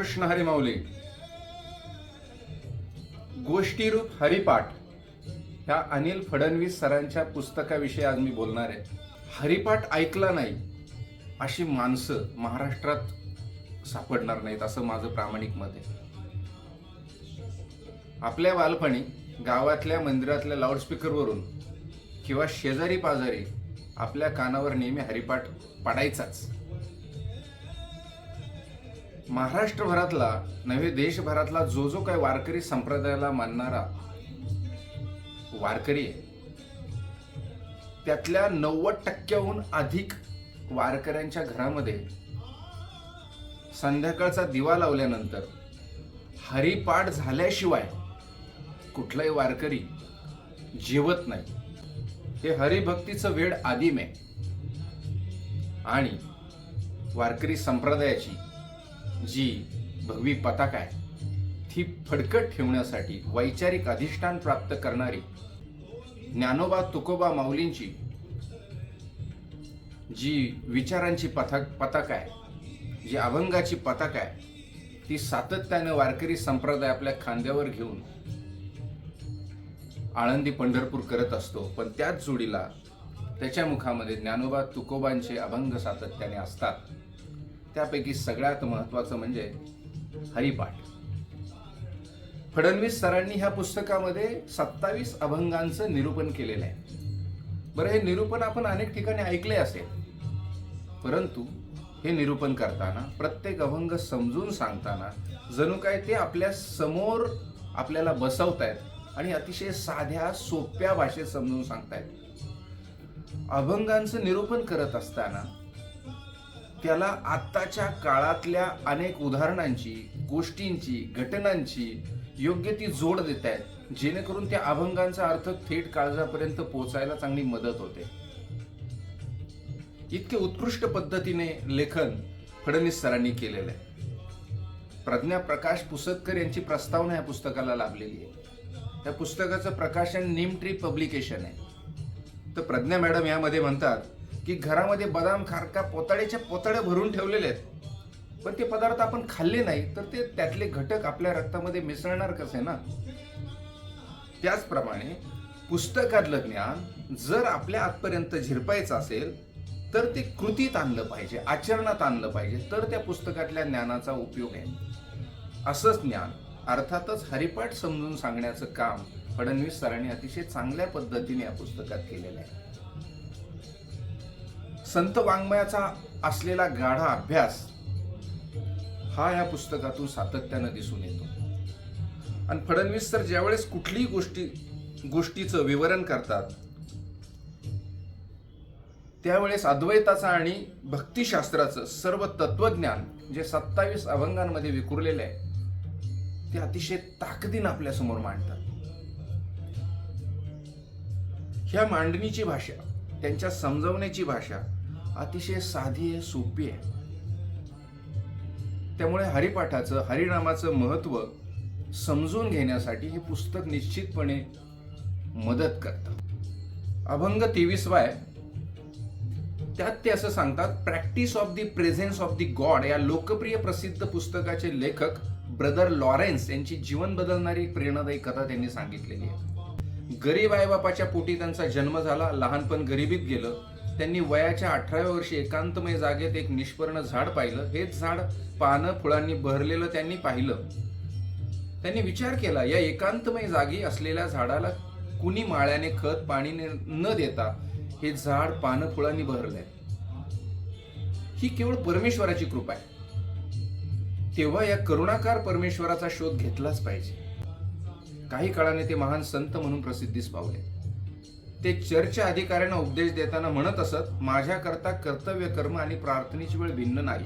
कृष्ण हरीमाऊली गोष्टीरूप हरिपाठ ह्या अनिल फडणवीस सरांच्या पुस्तकाविषयी आज मी बोलणार आहे. हरिपाठ ऐकला नाही अशी माणसं महाराष्ट्रात सापडणार नाहीत असं माझं प्रामाणिक मत आहे. आपल्या बालपणी गावातल्या मंदिरातल्या लाऊडस्पीकरवरून किंवा शेजारी पाजारी आपल्या कानावर नेहमी हरिपाठ पडायचाच. महाराष्ट्रभरातला नव्हे देशभरातला जो जो काही वारकरी संप्रदायाला मानणारा वारकरी आहे त्यातल्या नव्वद टक्क्याहून अधिक वारकऱ्यांच्या घरामध्ये संध्याकाळचा दिवा लावल्यानंतर हरिपाठ झाल्याशिवाय कुठलाही वारकरी जेवत नाही. हे हरिभक्तीचं वेळ आदिम आहे. आणि वारकरी संप्रदायाची जी भगवी पताका आहे ती फडकट ठेवण्यासाठी वैचारिक अधिष्ठान प्राप्त करणारी ज्ञानोबा तुकोबा माऊलींची जी विचारांची पथक पताका आहे जी अभंगाची पताका आहे ती सातत्यानं वारकरी संप्रदाय आपल्या खांद्यावर घेऊन आळंदी पंढरपूर करत असतो. पण त्याच जोडीला त्याच्या मुखामध्ये ज्ञानोबा तुकोबांचे अभंग सातत्याने असतात. त्यापैकी सगळ्यात महत्वाचं म्हणजे हरिपाठ. फडणवीस सरांनी ह्या पुस्तकामध्ये सत्तावीस अभंगांचं निरूपण केलेलं आहे. बरं हे निरूपण आपण अनेक ठिकाणी ऐकले असेल. परंतु हे निरूपण करताना प्रत्येक अभंग समजून सांगताना जणू काय ते आपल्यासमोर आपल्याला बसवतायत आणि अतिशय साध्या सोप्या भाषेत समजून सांगतायत. अभंगांचं निरूपण करत असताना त्याला आत्ताच्या काळातल्या अनेक उदाहरणांची गोष्टींची घटनांची योग्य ती जोड देत आहेत जेणेकरून त्या अभंगांचा अर्थ थेट काळजापर्यंत पोहोचायला चांगली मदत होते. इतके उत्कृष्ट पद्धतीने लेखन फडणवीस सरांनी केलेलं आहे प्रज्ञा प्रकाश पुसदकर यांची प्रस्तावना या पुस्तकाला लाभलेली आहे. त्या पुस्तकाचं प्रकाशन निमट्री पब्लिकेशन आहे. तर प्रज्ञा मॅडम यामध्ये म्हणतात की घरामध्ये बदाम खारका पोताळ्याच्या पोताळ्या भरून ठेवलेले आहेत. पण ते पदार्थ आपण खाल्ले नाही तर ते त्यातले घटक आपल्या रक्तामध्ये मिसळणार कसे ना? त्याचप्रमाणे पुस्तकातलं ज्ञान जर आपल्या आतपर्यंत झिरपायचं असेल तर ते कृतीत आणलं पाहिजे आचरणात आणलं पाहिजे तर त्या पुस्तकातल्या ज्ञानाचा उपयोग आहे. असंच ज्ञान अर्थातच हरिपाठ समजून सांगण्याचं काम फडणवीस सरांनी अतिशय चांगल्या पद्धतीने या पुस्तकात केलेलं आहे. संत वाङ्मयाचा असलेला गाढा अभ्यास हा या पुस्तकातून सातत्यानं दिसून येतो. आणि फडणवीस सर ज्यावेळेस कुठलीही गोष्टी गोष्टीचं विवरण करतात त्यावेळेस अद्वैताचं आणि भक्तिशास्त्राचं सर्व तत्वज्ञान जे सत्तावीस अभंगांमध्ये विखुरलेलं आहे ते अतिशय ताकदीनं आपल्यासमोर मांडतात. ह्या मांडणीची भाषा त्यांच्या समजवण्याची भाषा अतिशय साधी आहे सोपी आहे. त्यामुळे हरिपाठाचं हरिनामाचं महत्त्व समजून घेण्यासाठी हे पुस्तक निश्चितपणे मदत करतं. अभंग तेवीसवा आहे त्यात ते असं सांगतात practice of the presence of the God या लोकप्रिय प्रसिद्ध पुस्तकाचे लेखक ब्रदर लॉरेन्स यांची जीवन बदलणारी प्रेरणादायी कथा त्यांनी सांगितलेली आहे. गरीब आईबापाच्या पोटी त्यांचा जन्म झाला लहानपण गरिबीत गेलं त्यांनी वयाच्या अठराव्या वर्षी एकांतमय जागेत एक निष्पर्ण झाड पाहिलं. हेच झाड पानं फुलांनी बहरलेलं त्यांनी पाहिलं. त्यांनी विचार केला या एकांतमय जागी असलेल्या झाडाला कुणी माळ्याने खत पाणी न देता हे झाड पानं फुलांनी बहरलंय. ही केवळ परमेश्वराची कृपा आहे. तेव्हा या करुणाकार परमेश्वराचा शोध घेतलाच पाहिजे. काही काळाने ते महान संत म्हणून प्रसिद्धीस पावले. ते चर्च अधिकाऱ्यांना उपदेश देताना म्हणत असत माझ्याकरता कर्तव्य कर्म आणि प्रार्थनेची वेळ भिन्न नाही.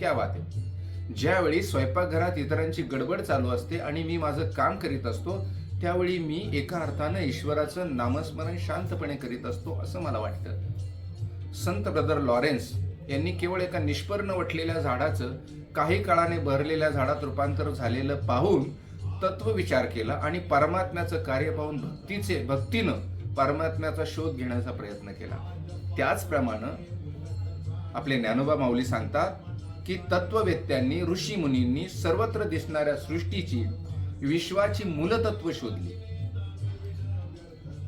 त्या वाते ज्यावेळी स्वयंपाकघरात इतरांची गडबड चालू असते आणि मी माझं काम करीत असतो त्यावेळी मी एका अर्थानं ईश्वराचं नामस्मरण शांतपणे करीत असतो असं मला वाटतं. संत ब्रदर लॉरेन्स यांनी केवळ एका निष्पर्ण वटलेल्या झाडाचं काही काळाने भरलेल्या झाडात रूपांतर झालेलं पाहून तत्व विचार केला आणि परमात्म्याचं कार्य पाहून भक्तीचे भक्तीनं परमात्म्याचा शोध घेण्याचा प्रयत्न केला. त्याचप्रमाणे आपले ज्ञानोबा माऊली सांगतात की तत्ववेत्यांनी ऋषी मुनींनी सर्वत्र दिसणाऱ्या सृष्टीची विश्वाची मूलतत्व शोधली.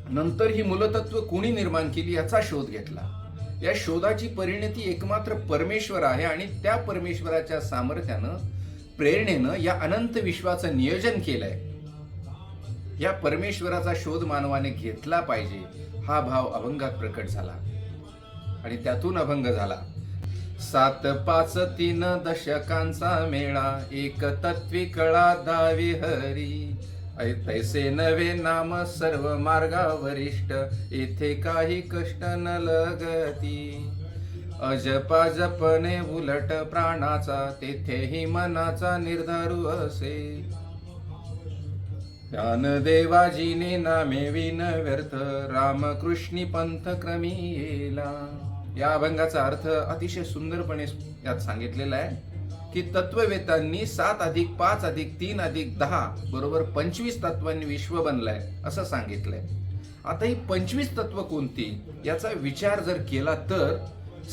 नंतर ही मूलतत्व कोणी निर्माण केली याचा शोध घेतला. या शोधाची परिणती एकमात्र परमेश्वर आहे आणि त्या परमेश्वराच्या सामर्थ्यानं प्रेरणेनं या अनंत विश्वाचं नियोजन केलंय. या परमेश्वराचा शोध मानवाने घेतला पाहिजे. हा भाव अभंगात प्रकट झाला. आणि त्यातून अभंग झाला. सात पाच तीन दशकांचा मेळा एक तत्वी कळा दावी हरी. तैसे नवे नाम सर्व मार्गा वरिष्ठ येथे काही कष्ट न लगती. अजपा जपने उलट प्राणाचा तेथेही मनाचा निर्धारू असे. ज्ञानदेवाजीने नामे विन व्यर्थ रामकृष्णी पंथ क्रमी येला. या अभंगाचा अर्थ अतिशय सुंदरपणे यात सांगितलेला आहे की तत्ववेतांनी सात अधिक पाच अधिक तीन अधिक दहा बरोबर पंचवीस तत्वांनी विश्व बनलंय असं सांगितलंय. आता ही पंचवीस तत्व कोणती? याचा विचार जर केला तर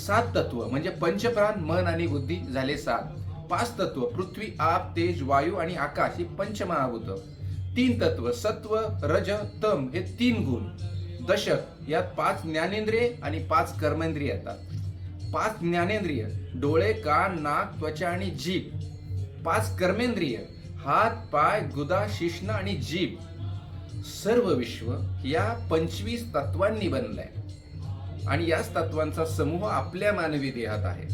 सात तत्व म्हणजे पंचप्राण मन आणि बुद्धी झाले सात. पाच तत्व पृथ्वी आप तेज वायू आणि आकाश ही पंचमहाभूत. तीन तत्व सत्व रज तम हे तीन गुण. दशक यात पाच ज्ञानेंद्रिय आणि पाच कर्मेंद्रिय येतात. पाच ज्ञानेंद्रिय डोळे कान नाक त्वचा आणि जीभ. पाच कर्मेंद्रिय हात पाय गुदा शिश्न आणि जीभ. सर्व विश्व या पंचवीस तत्वांनी बनलंय. आणि याच तत्वांचा समूह आपल्या मानवी देहात आहे.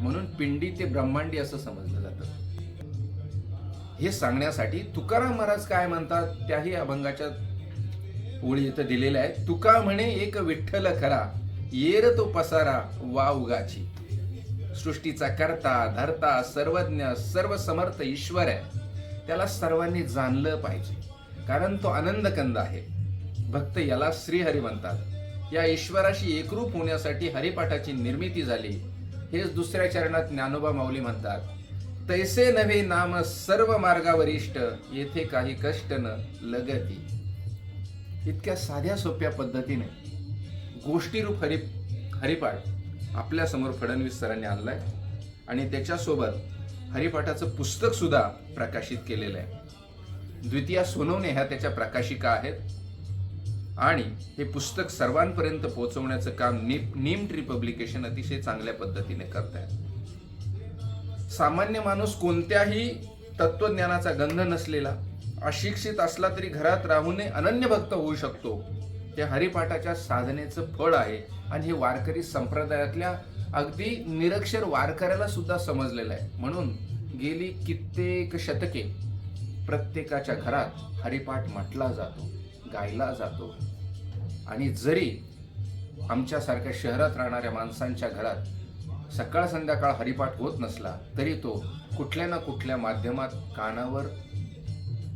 म्हणून पिंडी ते ब्रह्मांडी असं समजलं हे सांगण्यासाठी तुकाराम महाराज काय म्हणतात त्याही अभंगाच्या ओळी इथं दिलेल्या आहेत. तुका म्हणे एक विठ्ठल खरा येर तो पसारा वा उगाची. सृष्टीचा करता धरता सर्वज्ञ सर्व समर्थ ईश्वर आहे. त्याला सर्वांनी जाणलं पाहिजे. कारण तो आनंद कंद आहे. भक्त याला श्रीहरी म्हणतात. या ईश्वराशी एकरूप होण्यासाठी हरिपाठाची निर्मिती झाली. हेच दुसऱ्या चरणात ज्ञानोबा माऊली म्हणतात. तैसे नव्हे नाम सर्व मार्गावरिष्ठ येथे काही कष्ट न लगती. इतक्या साध्या सोप्या पद्धतीने गोष्टीरूप हरि हरिपाठ आपल्यासमोर फडणवीस सरांनी आणलाय आणि त्याच्यासोबत हरिपाठाचं पुस्तक सुद्धा प्रकाशित केलेलं आहे. द्वितीया सोनवणे ह्या त्याच्या प्रकाशिका आहेत. आणि हे पुस्तक सर्वांपर्यंत पोहोचवण्याचं काम नीम ट्री पब्लिकेशन अतिशय चांगल्या पद्धतीने करत आहे सामान्य माणूस कोणत्याही तत्वज्ञानाचा गंध नसलेला अशिक्षित असला तरी घरात राहूनही अनन्य भक्त होऊ शकतो. हे हरिपाठाच्या साधनेचं फळ आहे आणि हे वारकरी संप्रदायातल्या अगदी निरक्षर वारकऱ्याला सुद्धा समजलेलं आहे. म्हणून गेली कित्येक शतके प्रत्येकाच्या घरात हरिपाठ म्हटला जातो गायला जातो. आणि जरी आमच्यासारख्या शहरात राहणाऱ्या माणसांच्या घरात सकाळ संध्याकाळ हरिपाठ होत नसला तरी तो कुठल्या ना कुठल्या माध्यमात कानावर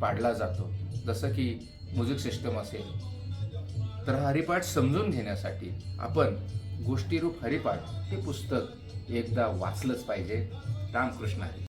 पाडला जातो. जसं की म्युझिक सिस्टम असेल. तर हरिपाठ समजून घेण्यासाठी आपण गोष्टीरूप हरिपाठ हे पुस्तक एकदा वाचलंच पाहिजे. रामकृष्ण हरी.